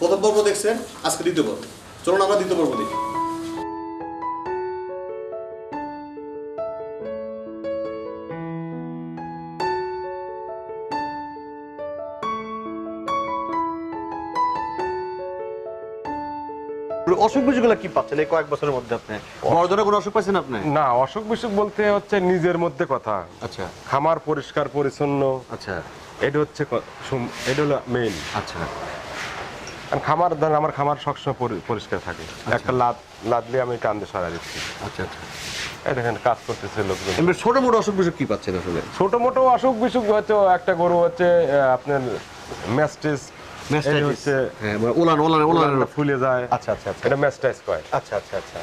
প্রথম পর্ব দেখছেন আজকে দ্বিতীয় পর্ব। চলুন আমরা দ্বিতীয় পর্ব দেখি। অসুখ বিসুখগুলো কি পাচ্ছেন এই কয়েক বছরের মধ্যে আপনি? বড় ধরনের কোনো অসুখ পাচ্ছেন আপনি? না অসুখ বিসুখ বলতে হচ্ছে নিজের মধ্যে কথা। আচ্ছা। খামার পরিষ্কার পরিচ্ছন্ন। আচ্ছা। এটা হচ্ছে এটা হলো মেইন আচ্ছা। খামার ধরেন আমার খামার সবসময় পরিষ্কার থাকে। একটা লাদ লাদলে আমি টান দিয়ে সারা দিচ্ছি। আচ্ছা আচ্ছা। এই দেখেন কাজ করতেছে লোকজন। ছোট মোটো অসুখ বিসুখ কি পাচ্ছেন আসলে? ছোট মোটো অসুখ বিসুখ হচ্ছে একটা গরু হচ্ছে আপনার ম্যাস্টিস হচ্ছে হ্যাঁ ওলান ওলান ওলান। ফুলে যায়। আচ্ছা আচ্ছা আচ্ছা। এটা ম্যাস্টাইস কয়? আচ্ছা আচ্ছা আচ্ছা।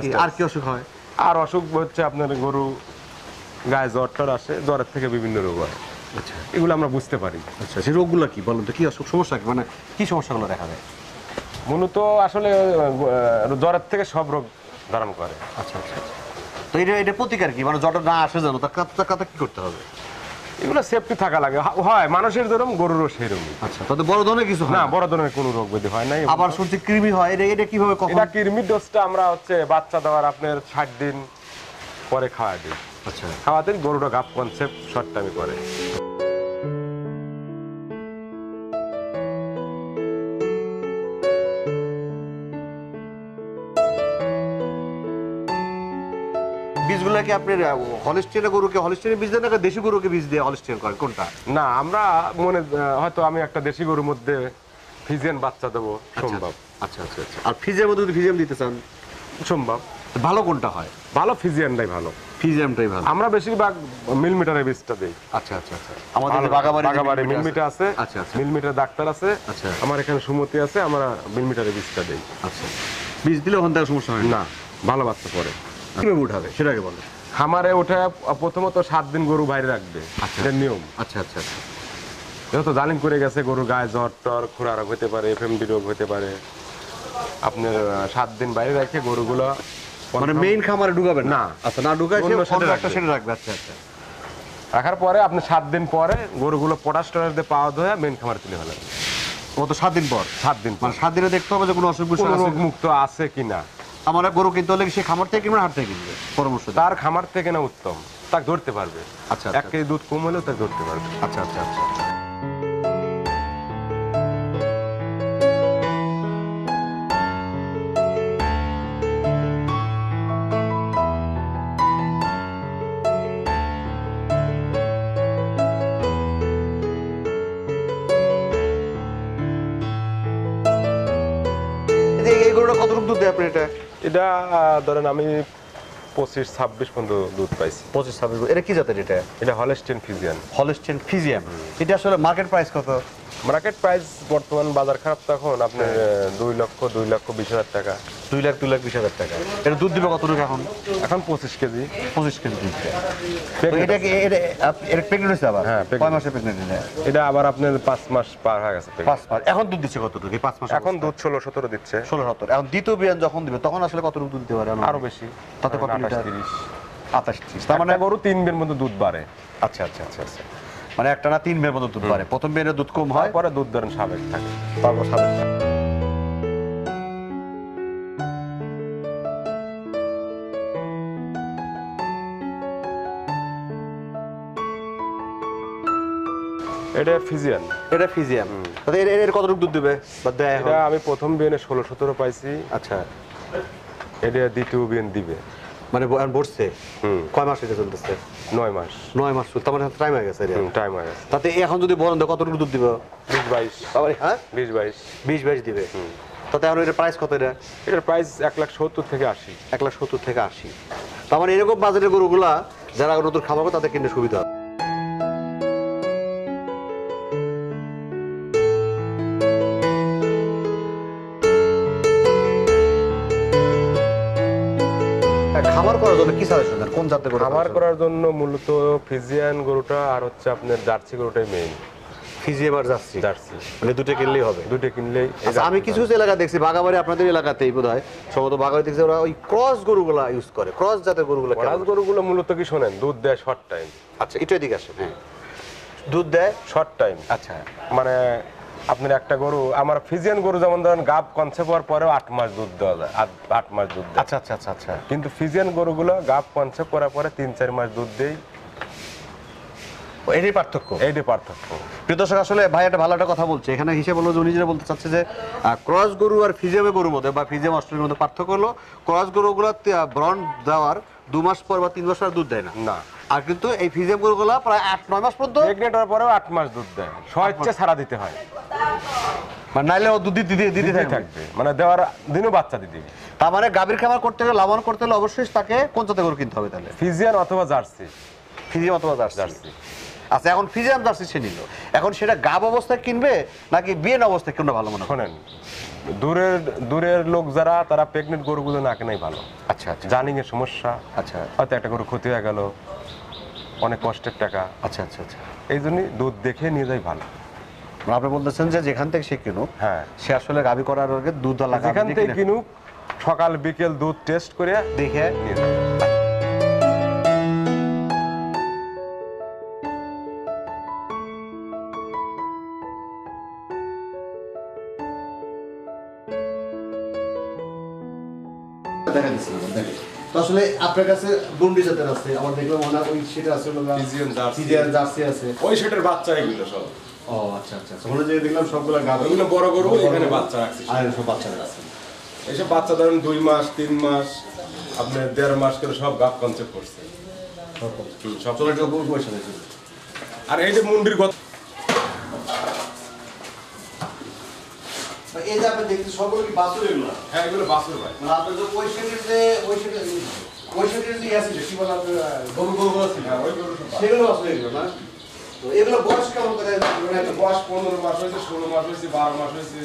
আচ্ছা। আর কি অসুখ হয়? আর অসুখ হচ্ছে আপনার গরু গায়ে জ্বর টর আসে জ্বরের থেকে বিভিন্ন রোগ হয়। আচ্ছা এগুলো আমরা বুঝতে পারি। আচ্ছা সেই রোগগুলো কি বলুন তো? কি অসুখ সমস্যা কি? মানে কি সমস্যাগুলো দেখা যায় মূলত আসলে জ্বরের থেকে সব রোগ ধারণ করে। আচ্ছা আচ্ছা আচ্ছা। তো এটা এটা প্রতিকার কি? মানে জটা না আসে যেন তার কাতা কি করতে হবে? এগুলো সেফটি থাকা লাগে। হয় মানুষের যেরকম গরুরও সেরকম আচ্ছা তাতে বড় ধরনের কিছু না না? বড় ধরনের কোনো রোগ ব্যাধি হয় নাই। আবার শুনছি কৃমি হয় এটা এটা কীভাবে কখন? এটা কৃমি ডোজটা আমরা হচ্ছে বাচ্চা দেওয়ার আপনার ষাট দিন পরে খাওয়া দিই। আচ্ছা। খাওয়াতে গরুটা গাপ কনসেপ্ট শর্ট টাইমে করে। আপনার হলিস্টিয়ানের গরুকে হলিস্টিয়ানের বীজ দেন না দেশি গরুকে বীজ দিয়ে হলিস্টিয়ান করেন? কোনটা? না আমরা মনে হয়তো আমি একটা দেশি গরুর মধ্যে ফিজিয়ান বাচ্চা দেবো সম্ভব। আচ্ছা আচ্ছা আচ্ছা। আর ফিজের মধ্যে যদি ফিজিয়াম দিতে চান? সম্ভব। ভালো কোনটা হয়? ভালো ফিজিয়ানটাই ভালো। ফিজিয়ামটাই ভালো। আমরা বেশিরভাগ বীজটা দিই। আচ্ছা আচ্ছা আচ্ছা। আমাদের বাগাবাড়ি বাগাবাড়ি মিলমিটা আছে। আচ্ছা আচ্ছা। মিলমিটার ডাক্তার আছে আচ্ছা। আমার এখানে সুমতি আছে আমরা মিলমিটারের বীজটা দেই। আচ্ছা। বীজ দিলে ওখান থেকে সমস্যা হয় না? ভালো বাচ্চা পরে কীভাবে উঠাবে? সেটাকে বলে। খামারে ওঠে প্রথমত সাত দিন গরু বাইরে রাখবে। আচ্ছা। এটা নিয়ম। আচ্ছা আচ্ছা আচ্ছা। যেহেতু জালিম করে গেছে গরু গায়ে জ্বর টর খুরা রোগ হতে পারে এফএমডি রোগ হতে পারে। আপনার সাত দিন বাইরে রেখে গরুগুলো মানে মেইন খামারে ঢুকাবেন না। আচ্ছা না ঢুকায় সেটে রাখবে। আচ্ছা আচ্ছা। রাখার পরে আপনি সাত দিন পরে গরুগুলো পটাশ টরাস দিয়ে পাওয়া ধোয়া মেন খামারে তুলে ফেলেন। ও তো সাত দিন পর? সাত দিন পর। মানে সাত দিনে দেখতে হবে যে কোনো অসুখ বিসুখ রোগ মুক্ত আছে কিনা। আমার গরু কিনতে হলে সে খামার থেকে কিনবে হাট থেকে কিনবে? পরামর্শ তার খামার থেকে না উত্তম। তাকে ধরতে পারবে। আচ্ছা, এক আচ্ছা। কেজি দুধ কম হলেও তাকে ধরতে পারবে। আচ্ছা আচ্ছা আচ্ছা। গরুটা কতটুকু দুধ দেয় আপনি এটা? এটা ধরেন আমি পঁচিশ ছাব্বিশ পর্যন্ত দুধ পাইছি। পঁচিশ ছাব্বিশ এটা কি জাতের এটা? এটা হলেস্টেন ফিজিয়ান। হলস্টেন ফিজিয়াম এটা আসলে মার্কেট প্রাইস কত? মার্কেট প্রাইস বর্তমান বাজার খারাপ তখন আপনার আহ, দুই লক্ষ দুই লক্ষ বিশ হাজার টাকা। দুই লাখ দুই লাখ বিশ হাজার টাকা। এটা দুধ দিবে কতটুকু এখন? এখন পঁচিশ কেজি। পঁচিশ কেজি দুধ এটা প্রেগনেন্ট হয়েছে আবার? হ্যাঁ, কয় মাসে প্রেগনেন্ট এটা আবার আপনার পাঁচ মাস পার হয়ে গেছে পাঁচ মাস। এখন দুধ দিচ্ছে কতটুকু? পাঁচ মাস এখন দুধ ষোলো সতেরো দিচ্ছে। ষোলো সত্তর এখন দ্বিতীয় বিয়ান যখন দিবে তখন আসলে কতটুকু দুধ দিতে পারে আরও বেশি। তাতে কত লিটার? তিরিশ। আঠাশ ত্রিশ। তার মানে মানে গরু তিন দিন মধ্যে দুধ বাড়ে। আচ্ছা আচ্ছা আচ্ছা আচ্ছা। মানে একটা না তিন বের মতো দুধ পারে প্রথম বেরে দুধ কম হয়। পরে দুধ ধরেন সাবেক থাকে। তারপর সাথে এটা ফিজিয়ান। এটা ফিজিয়াম তাতে এর এর কতটুকু দুধ দিবে? বা দেয় এখন? এটা আমি প্রথম বিয়ানে ষোলো সতেরো পাইছি। আচ্ছা। এটা দ্বিতীয় বিয়ান দিবে। মানে বসছে? কয় মাস এটা চলতেছে নয় মাস। নয় মাস তার মানে টাইম হয়ে গেছে। টাইম হয়ে গেছে। তাতে এখন যদি বলেন কতটুকু দুধ দিবে? বিশ বাইশ। আবার হ্যাঁ? বিশ বাইশ। বিশ বাইশ দিবে। তাতে এখন এটা প্রাইস কত এটা? এটার প্রাইস এক লাখ সত্তর থেকে আশি। এক লাখ সত্তর থেকে আশি। তার মানে এরকম বাজারের গরুগুলা যারা নতুন খাবার তাদের কিনতে সুবিধা খাবার করার জন্য কি সাজেশন দেন? কোন জাতের গরু খামার করার জন্য মূলত ফিজিয়ান গরুটা আর হচ্ছে আপনার জার্সি গরুটাই মেইন ফিজি এবার যাচ্ছি মানে দুটো কিনলেই হবে? দুটো কিনলেই আচ্ছা আমি কিছু কিছু এলাকা দেখছি বাগাবাড়ি আপনাদের এলাকাতেই বোধ হয় সম্ভবত বাগাবাড়ি দেখছি ওরা ওই ক্রস গরুগুলা ইউজ করে। ক্রস জাতের গরুগুলা? করাস গরুগুলো মূলত কি শোনেন? দুধ দেয় শর্ট টাইম আচ্ছা একটু এদিকে আসেন হ্যাঁ। দুধ দেয়? শর্ট টাইম আচ্ছা। মানে আপনার একটা গরু আমার ফিজিয়ান গরু যেমন ধরেন গাব কনসেপ্ট হওয়ার পরেও আট মাস দুধ দেওয়া যায় আট মাস দুধ দেয়। আচ্ছা আচ্ছা আচ্ছা আচ্ছা। কিন্তু ফিজিয়ান গরুগুলো গাব কনসেপ্ট করার পরে তিন চার মাস দুধ দেয়। এটাই পার্থক্য? এইটাই পার্থক্য। প্রিয় দর্শক আসলে ভাই একটা ভালো একটা কথা বলছে। এখানে হিসেবে হলো উনি যেটা বলতে চাচ্ছে যে ক্রস গরু আর ফিজিয়ামে গরুর মধ্যে বা ফিজিয়াম অস্ট্রেলিয়ার মধ্যে পার্থক্য হলো ক্রস গরুগুলো ব্রন দেওয়ার দু মাস পর বা তিন মাস পর দুধ দেয় না। না। আর কিন্তু এই ফিজিয়াম গরুগুলো প্রায় আট নয় মাস পর্যন্ত প্রেগনেন্ট হওয়ার পরেও আট মাস দুধ দেয়। স্বইচ্ছে ছাড়া দিতে হয়। মানে নাইলে ও দুধ দিতে দিতে দিতে থাকবে। মানে দেওয়ার দিনও বাচ্চা দিতে তার মানে গাভীর খাবার করতে গেলে লাভবান করতে হলে অবশ্যই তাকে কোন জাতের গরু কিনতে হবে তাহলে? ফিজিয়ান অথবা জার্সি। ফিজিয়াম অথবা জার্সি। আচ্ছা এখন ফিজিয়াম জার্সি সে নিল। এখন সেটা গাব অবস্থায় কিনবে নাকি বিয়েন অবস্থায় কোনটা ভালো মনে শোনেন দূরের দূরের লোক যারা তারা প্রেগনেন্ট গরুগুলো না কেনাই ভালো। আচ্ছা আচ্ছা। জার্নিং এর সমস্যা। আচ্ছা। হয়তো একটা গরু ক্ষতি হয়ে গেল। অনেক কষ্টের টাকা। আচ্ছা আচ্ছা আচ্ছা। এই জন্যই দুধ দেখে নিয়ে যাই ভালো। মানে আপনি বলতেছেন যে যেখান থেকে সে কিনুক হ্যাঁ। সে আসলে গাভী করার আগে দুধ যেখান থেকে কিনুক সকাল বিকেল দুধ টেস্ট করে দেখে নিয়ে দেখা দিচ্ছিলাম তো আসলে আপনার কাছে বন্ডি জাতের আছে আমার দেখলাম হয় ওই সেটা আছে। Fijian Jersey আছে। ওই সেটার বাচ্চা এগুলো সব। ও আচ্ছা আচ্ছা আচ্ছা। যে দেখলাম সবগুলো গাভী ওগুলো বড় গরু, এখানে বাচ্চা রাখছি। আর সব বাচ্চারা আছে। এইসব বাচ্চা ধরেন দুই মাস তিন মাস আপনার দেড় মাস করে সব গাপ কনসেপ্ট করছে। সব চলো পয়সা আর এই যে মুন্ডির গত এই যে আপনি দেখতে সবগুলো কি বাছুর এগুলো হ্যাঁ এগুলো বাছুর ভাই। মানে আপনার যে ওই সেটের যে ওই সেটের ওই সেটের যে আছে কি বলে আপনার? গরু গরুগুলো ছিল হ্যাঁ ওই গরু সেগুলো বাছুর এগুলো না? তো এগুলো বয়স কেমন করে? মানে একটা বয়স পনেরো মাস হয়েছে ষোলো মাস হয়েছে বারো মাস হয়েছে।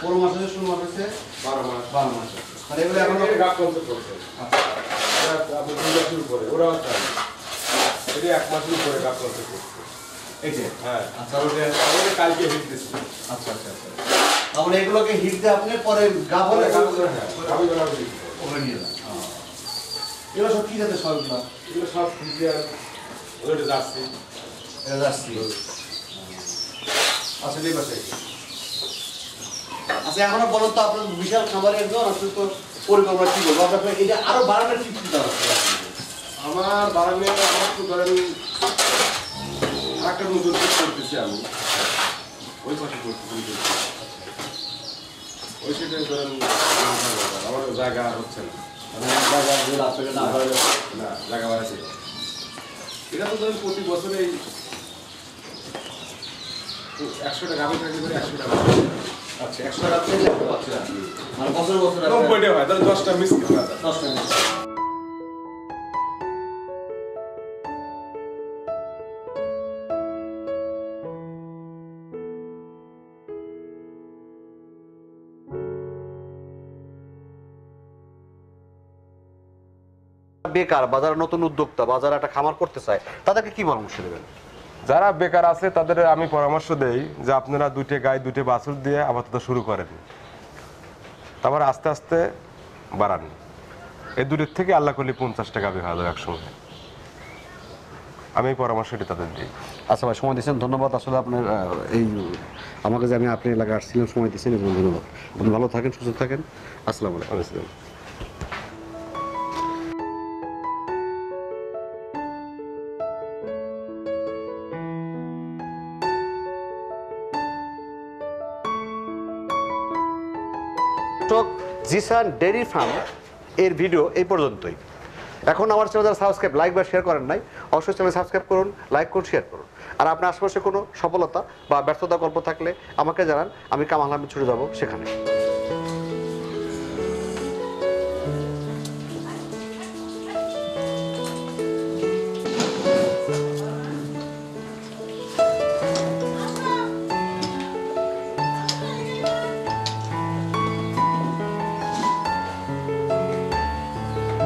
পনেরো মাস হয়েছে ষোলো মাস হয়েছে বারো মাস বারো মাস। মানে এগুলো এখন গাপ কনসেপ্ট করছে ওরা আপনার দুই মাসের উপরে ওরাও তাই। এটা এক মাসের উপরে গাপ কনসেপ্ট করছে এই যে? হ্যাঁ। আচ্ছা। কালকে হিট দিচ্ছে। আচ্ছা আচ্ছা আচ্ছা। তাহলে এগুলোকে হিট দিয়ে আপনি পরে গা বলে হ্যাঁ বললাম দিচ্ছি ওখানে নিয়ে যান। এগুলো সব কি জাতের সবগুলো এগুলো? সব ফিজিয়ান ওটা যাচ্ছি এটা যাচ্ছি আচ্ছা আচ্ছা এখনও বলুন তো আপনার বিশাল খাবারের একজন আপনি তো পরিকল্পনা কি করব আপনার এটা আরও বাড়ানোর কি চিন্তা আছে? আমার বাগানে আমার তো ধরেন একটা নতুন করতেছি আমি। ওই পাশে ওই সেটা ধরেন আমার জায়গা হচ্ছে না না জায়গা বাড়াচ্ছি এটা তো ধরেন প্রতি বছরেই একশো টাকা আমি থাকি ধরে একশো টাকা। আচ্ছা একশো টাকা। বছর বছর নব্বইটা হয় তাহলে দশটা মিস কিলো না দশ টাকা বেকার বাজারে নতুন উদ্যোক্তা বাজারে একটা খামার করতে চায় তাদেরকে কি পরামর্শ দেবেন? যারা বেকার আছে তাদের আমি পরামর্শ দেই যে আপনারা দুইটে গায়ে দুইটে বাছুর দিয়ে আপাতত শুরু করেন। তারপর আস্তে আস্তে বাড়ান। এই দুটোর থেকে আল্লাহ করলে পঞ্চাশ টাকা বের হয়ে যাবে একসঙ্গে। আমি এই পরামর্শটি তাদের দিই। আচ্ছা ভাই সময় দিচ্ছেন ধন্যবাদ। আসলে আপনার এই আমাকে যে আমি আপনার এলাকায় আসছিলাম সময় দিচ্ছেন এবং ধন্যবাদ। আপনি ভালো থাকেন সুস্থ থাকেন। আসসালামু আলাইকুম। দর্শক জিসান ডেরি ফার্ম এর ভিডিও এই পর্যন্তই। এখন আমার চ্যানেল যারা সাবস্ক্রাইব, লাইক বা শেয়ার করেন নাই, অবশ্যই চ্যানেল সাবস্ক্রাইব করুন, লাইক করুন শেয়ার করুন। আর আপনার আশেপাশে কোনো সফলতা বা ব্যর্থতা, গল্প থাকলে আমাকে জানান, আমি কামাল আহমেদ ছুটে যাব সেখানে।